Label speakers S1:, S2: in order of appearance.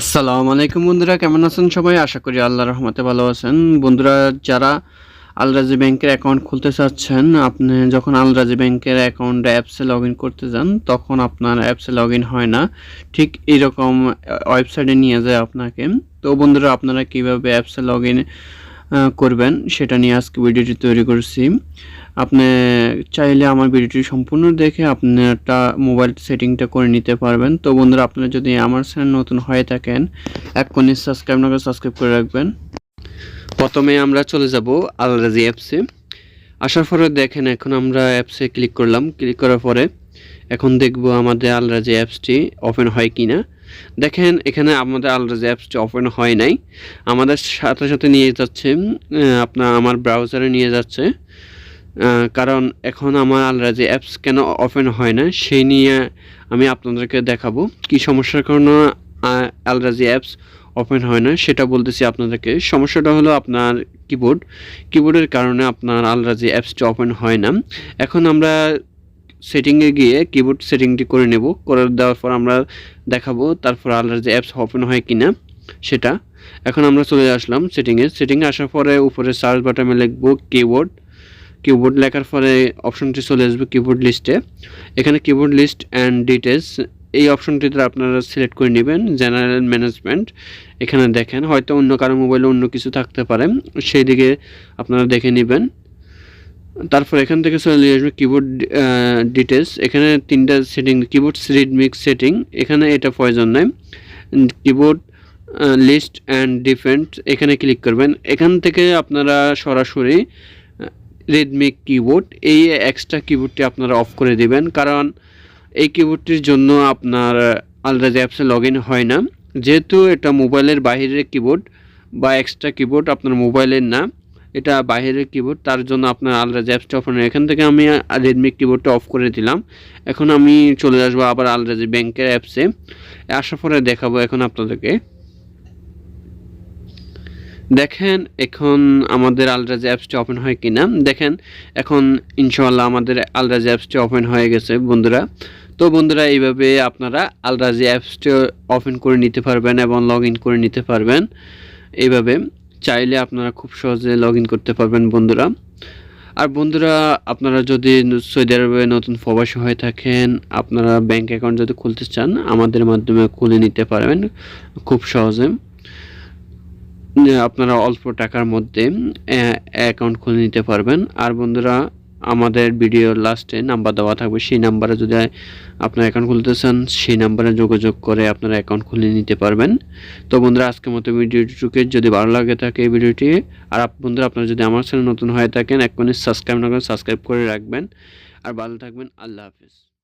S1: আসসালামু আলাইকুম বন্ধুরা, কেমন আছেন সবাই? আশা করি আল্লাহ রহমতে ভালো আছেন। বন্ধুরা, যারা আলরাজি ব্যাংকের অ্যাকাউন্ট খুলতে চাচ্ছেন, আপনি যখন আলরাজি ব্যাংকের অ্যাকাউন্ট অ্যাপসে লগ করতে যান, তখন আপনার অ্যাপসে লগ হয় না। ঠিক এরকম ওয়েবসাইটে নিয়ে যায় আপনাকে। তো বন্ধুরা, আপনারা কীভাবে অ্যাপসে লগ করবেন, সেটা নিয়ে আজকে ভিডিওটি তৈরি করছি। আপনি চাইলে আমার ভিডিওটি সম্পূর্ণ দেখে আপনি একটা মোবাইল সেটিংটা করে নিতে পারবেন। তো বন্ধুরা, আপনারা যদি আমার চ্যানেল নতুন হয়ে থাকেন, এক্ষুনি সাবস্ক্রাইব না করে সাবস্ক্রাইব করে রাখবেন। প্রথমে আমরা চলে যাব আলরাজি অ্যাপসে। আসার পরে দেখেন, এখন আমরা অ্যাপসে ক্লিক করলাম। ক্লিক করার পরে এখন দেখব আমাদের আলরাজি অ্যাপসটি ওপেন হয় কি না দেখেন, এখানে আমাদের আলরাজি অ্যাপসটি ওপেন হয় নাই। আমাদের সাথে সাথে নিয়ে যাচ্ছে আপনার আমার ব্রাউজারে নিয়ে যাচ্ছে। কারণ এখন আমার আলরাজি অ্যাপস কেন ওপেন হয় না, সেই নিয়ে আমি আপনাদেরকে দেখাবো। কি সমস্যার কারণে আলরাজি অ্যাপস ওপেন হয় না, সেটা বলতেছি আপনাদেরকে। সমস্যাটা হলো আপনার কিবোর্ড কিবোর্ডের কারণে আপনার আলরাজি অ্যাপসটি ওপেন হয় না। এখন আমরা সেটিংয়ে গিয়ে কিবোর্ড সেটিংটি করে নেব। করে দেওয়ার পর আমরা দেখাবো তারপর আলরাজি অ্যাপস ওপেন হয় কি না সেটা। এখন আমরা চলে আসলাম সেটিংয়ে সেটিংয়ে আসার পরে উপরে সার্চ বাটনে লিখব কিবোর্ড কিবোর্ড লেখার পরে অপশনটি চলে আসবে কিবোর্ড লিস্টে এখানে কিবোর্ড লিস্ট অ্যান্ড ডিটেলস এই অপশনটিতে আপনারা সিলেক্ট করে নেবেন জেনারেল ম্যানেজমেন্ট এখানে দেখেন হয়তো অন্য কারও মোবাইলে অন্য কিছু থাকতে পারে। সেই দিকে আপনারা দেখে নেবেন। তারপর এখান থেকে চলে আসবে কিবোর্ড ডিটেলস এখানে তিনটা সেটিং কিবোর্ড রিডমিক সেটিং এখানে এটা প্রয়োজন নেই। কিবোর্ড লিস্ট অ্যান্ড ডিফেন্ট এখানে ক্লিক করবেন। এখান থেকে আপনারা সরাসরি রেডমিক কিবোর্ড এই এক্সট্রা কিবোর্ডটি আপনারা অফ করে দিবেন। কারণ এই কিবোর্ডটির জন্য আপনার আলরাজ অ্যাপসে লগ হয় না। যেহেতু এটা মোবাইলের বাইরের কিবোর্ড বা এক্সট্রা কিবোর্ড আপনার মোবাইলের না এটা বাইরের কিবোর্ড তার জন্য আপনার অ্যাপসটা অফ নেই এখান থেকে আমি রেডমি কিবোর্ডটা অফ করে দিলাম। এখন আমি চলে আসব আবার আলরাজি ব্যাংকের অ্যাপসে আসার পরে দেখাবো এখন আপনাদেরকে। দেখেন এখন আমাদের আলরাজ অ্যাপসটি ওপেন হয় কি না দেখেন এখন ইনশাল্লাহ আমাদের আলরাজ অ্যাপসটি ওপেন হয়ে গেছে, বন্ধুরা। তো বন্ধুরা, এইভাবে আপনারা আলরাজি অ্যাপসটি ওপেন করে নিতে পারবেন এবং লগ করে নিতে পারবেন। এইভাবে। চাইলে আপনারা খুব সহজে লগ করতে পারবেন বন্ধুরা। আর বন্ধুরা, আপনারা যদি সৌদি আরবে নতুন প্রবাসী হয়ে থাকেন, আপনারা ব্যাংক অ্যাকাউন্ট যদি খুলতে চান, আমাদের মাধ্যমে খুলে নিতে পারবেন খুব সহজে। আপনারা অল্প টাকার মধ্যে অ্যাকাউন্ট খুলে নিতে পারবেন। আর বন্ধুরা আমাদের ভিডিও লাস্টে নাম্বার দেওয়া থাকবে। সেই নাম্বারে যদি আপনার অ্যাকাউন্ট খুলতে চান, সেই নাম্বারে যোগাযোগ করে আপনারা অ্যাকাউন্ট খুলে নিতে পারবেন। তো বন্ধুরা, আজকের মতো ভিডিওটিকে যদি ভালো লাগে থাকে এই ভিডিওটি আর বন্ধুরা, আপনারা যদি আমার চ্যানেল নতুন হয়ে থাকেন এক্ষুনি সাবস্ক্রাইব না করেন সাবস্ক্রাইব করে রাখবেন। আর ভালো থাকবেন, আল্লাহ হাফিজ।